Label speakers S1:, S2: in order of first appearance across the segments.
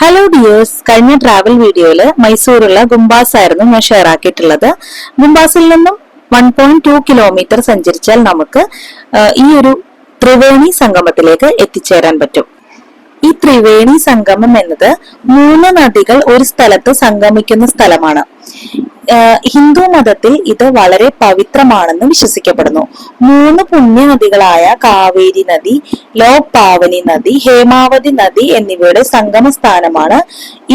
S1: Hello dears കഴിഞ്ഞ travel വീഡിയോയിൽ മൈസൂരുള്ള ഗുംബാസ് ആയിരുന്നു ഞാൻ ഷെയർ ആക്കിയിട്ടുള്ളത്. ഗുംബാസിൽ നിന്നും വൺ പോയിന്റ് ടു കിലോമീറ്റർ സഞ്ചരിച്ചാൽ നമുക്ക് ഈ ഒരു ത്രിവേണി സംഗമത്തിലേക്ക് എത്തിച്ചേരാൻ പറ്റും. ത്രിവേണി സംഗമം എന്നത് മൂന്ന് നദികൾ ഒരു സ്ഥലത്ത് സംഗമിക്കുന്ന സ്ഥലമാണ്. ഹിന്ദു മതത്തിൽ ഇത് വളരെ പവിത്രമാണെന്ന് വിശ്വസിക്കപ്പെടുന്നു. മൂന്ന് പുണ്യ നദികളായ കാവേരി നദി ലോപാവനി നദി ഹേമാവതി നദി എന്നിവയുടെ സംഗമ സ്ഥാനമാണ്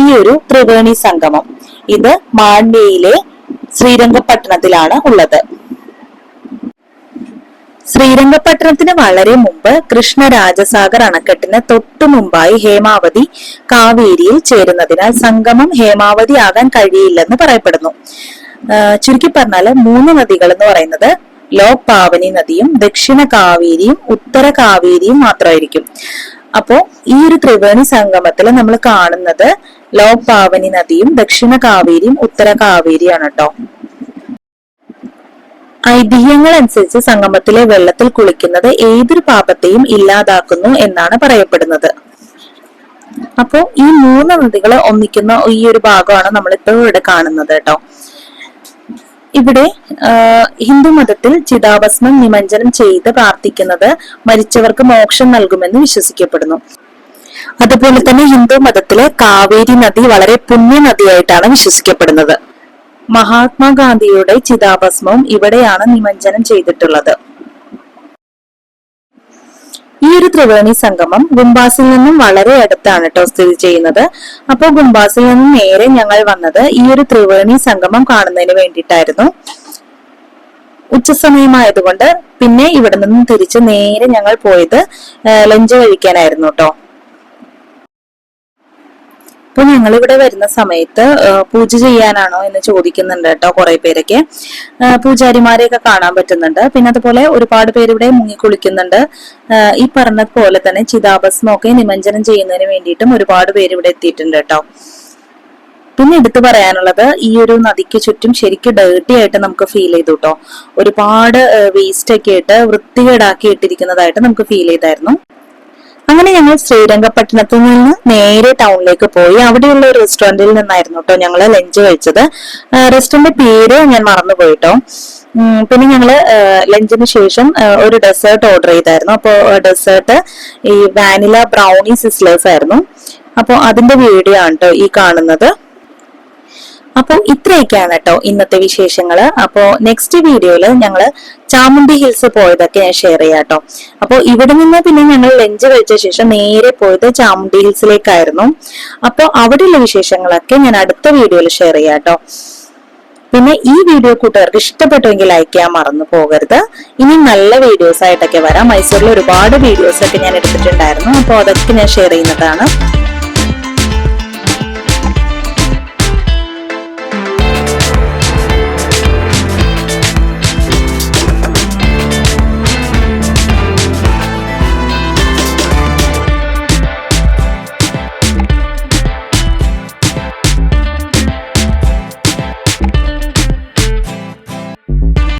S1: ഈ ഒരു ത്രിവേണി സംഗമം. ഇത് മാണ്ഡ്യയിലെ ശ്രീരംഗപട്ടണത്തിലാണ് ഉള്ളത്. ശ്രീരംഗപട്ടണത്തിന് വളരെ മുമ്പ് കൃഷ്ണരാജസാഗർ അണക്കെട്ടിന് തൊട്ടു മുമ്പായി ഹേമാവതി കാവേരിയിൽ ചേരുന്നതിനാൽ സംഗമം ഹേമാവതി ആകാൻ കഴിയില്ലെന്ന് പറയപ്പെടുന്നു. ചുരുക്കി പറഞ്ഞാൽ മൂന്ന് നദികൾ എന്ന് പറയുന്നത് ലോക് പാവനി നദിയും ദക്ഷിണ കാവേരിയും ഉത്തര കാവേരിയും മാത്രമായിരിക്കും. അപ്പോ ഈ ഒരു ത്രിവേണി സംഗമത്തിൽ നമ്മൾ കാണുന്നത് ലോക് പാവനി നദിയും ദക്ഷിണ കാവേരിയും ഉത്തര കാവേരിയാണ് കേട്ടോ. ഐതിഹ്യങ്ങൾ അനുസരിച്ച് സംഗമത്തിലെ വെള്ളത്തിൽ കുളിക്കുന്നത് ഏതൊരു പാപത്തെയും ഇല്ലാതാക്കുന്നു എന്നാണ് പറയപ്പെടുന്നത്. അപ്പോ ഈ മൂന്ന് നദികളെ ഒന്നിക്കുന്ന ഈ ഒരു ഭാഗമാണ് നമ്മൾ ഇപ്പോൾ ഇവിടെ കാണുന്നത് കേട്ടോ. ഇവിടെ ഹിന്ദു മതത്തിൽ ചിതാഭസ്മം നിമഞ്ജനം ചെയ്ത് പ്രാർത്ഥിക്കുന്നത് മരിച്ചവർക്ക് മോക്ഷം നൽകുമെന്ന് വിശ്വസിക്കപ്പെടുന്നു. അതുപോലെ തന്നെ ഹിന്ദു മതത്തിലെ കാവേരി നദി വളരെ പുണ്യ നദിയായിട്ടാണ് വിശ്വസിക്കപ്പെടുന്നത്. മഹാത്മാഗാന്ധിയുടെ ചിതാഭസ്മവും ഇവിടെയാണ് നിമജ്ജനം ചെയ്തിട്ടുള്ളത്. ഈ ഒരു ത്രിവേണി സംഗമം ഗുംബാസിൽ നിന്നും വളരെ അടുത്താണ് കേട്ടോ സ്ഥിതി ചെയ്യുന്നത്. അപ്പോൾ ഗുംബാസിൽ നിന്നും നേരെ ഞങ്ങൾ വന്നത് ഈ ഒരു ത്രിവേണി സംഗമം കാണുന്നതിന് വേണ്ടിയിട്ടായിരുന്നു. ഉച്ചസമയമായതുകൊണ്ട് പിന്നെ ഇവിടെ നിന്നും തിരിച്ച് നേരെ ഞങ്ങൾ പോയത് ലഞ്ച് കഴിക്കാനായിരുന്നു കേട്ടോ. അപ്പൊ ഞങ്ങൾ ഇവിടെ വരുന്ന സമയത്ത് പൂജ ചെയ്യാനാണോ എന്ന് ചോദിക്കുന്നുണ്ട് കേട്ടോ കുറെ പേരൊക്കെ. പൂജാരിമാരെയൊക്കെ കാണാൻ പറ്റുന്നുണ്ട്. പിന്നെ അതുപോലെ ഒരുപാട് പേര് ഇവിടെ മുങ്ങി കുളിക്കുന്നുണ്ട്. ഈ പറഞ്ഞത് പോലെ തന്നെ ചിതാഭസ്മൊക്കെ നിമഞ്ജനം ചെയ്യുന്നതിന് വേണ്ടിയിട്ടും ഒരുപാട് പേര് ഇവിടെ എത്തിയിട്ടുണ്ട് കേട്ടോ. പിന്നെ എടുത്തു പറയാനുള്ളത് ഈ ഒരു നദിക്ക് ചുറ്റും ശരിക്കും ഡേർട്ടി ആയിട്ട് നമുക്ക് ഫീൽ ചെയ്തു കേട്ടോ. ഒരുപാട് വേസ്റ്റ് ഒക്കെ ആയിട്ട് വൃത്തികേടാക്കി ഇട്ടിരിക്കുന്നതായിട്ട് നമുക്ക് ഫീൽ ചെയ്തായിരുന്നു. അങ്ങനെ ഞങ്ങൾ ശ്രീരംഗപട്ടണത്തിൽ നിന്ന് നേരെ ടൗണിലേക്ക് പോയി. അവിടെയുള്ള ഒരു റെസ്റ്റോറന്റിൽ നിന്നായിരുന്നു കേട്ടോ ഞങ്ങൾ ലഞ്ച് കഴിച്ചത്. റെസ്റ്റോറന്റ് പേര് ഞാൻ മറന്നുപോയി കേട്ടോ പിന്നെ ഞങ്ങൾ ലഞ്ചിന് ശേഷം ഒരു ഡെസേർട്ട് ഓർഡർ ചെയ്തായിരുന്നു. അപ്പോൾ ഡെസേർട്ട് ഈ വാനില ബ്രൗണി സിസ്ലേഴ്സ് ആയിരുന്നു. അപ്പോൾ അതിന്റെ വീഡിയോ ആണ് കേട്ടോ ഈ കാണുന്നത്. അപ്പോൾ ഇത്രയൊക്കെയാണ് കേട്ടോ ഇന്നത്തെ വിശേഷങ്ങൾ അപ്പോൾ നെക്സ്റ്റ് വീഡിയോയിൽ ഞങ്ങൾ ചാമുണ്ടി ഹിൽസ് പോയതൊക്കെ ഞാൻ ഷെയർ ചെയ്യാം കേട്ടോ. അപ്പോൾ ഇവിടെ നിന്ന് പിന്നെ ഞങ്ങൾ ലഞ്ച് കഴിച്ച ശേഷം നേരെ പോയത് ചാമുണ്ടി ഹിൽസിലേക്കായിരുന്നു. അപ്പോൾ അവിടെയുള്ള വിശേഷങ്ങളൊക്കെ ഞാൻ അടുത്ത വീഡിയോയിൽ ഷെയർ ചെയ്യാം കേട്ടോ. പിന്നെ ഈ വീഡിയോ കൂട്ടുകാർക്ക് ഇഷ്ടപ്പെട്ടുവെങ്കിൽ ലൈക്ക് ചെയ്യാൻ മറന്നു പോകരുത്. ഇനി നല്ല വീഡിയോസ് ആയിട്ടൊക്കെ വരാം. മൈസൂരിൽ ഒരുപാട് വീഡിയോസ് ഒക്കെ ഞാൻ എടുത്തിട്ടുണ്ടായിരുന്നു. അപ്പോൾ അതൊക്കെ ഞാൻ ഷെയർ ചെയ്യുന്നതാണ്.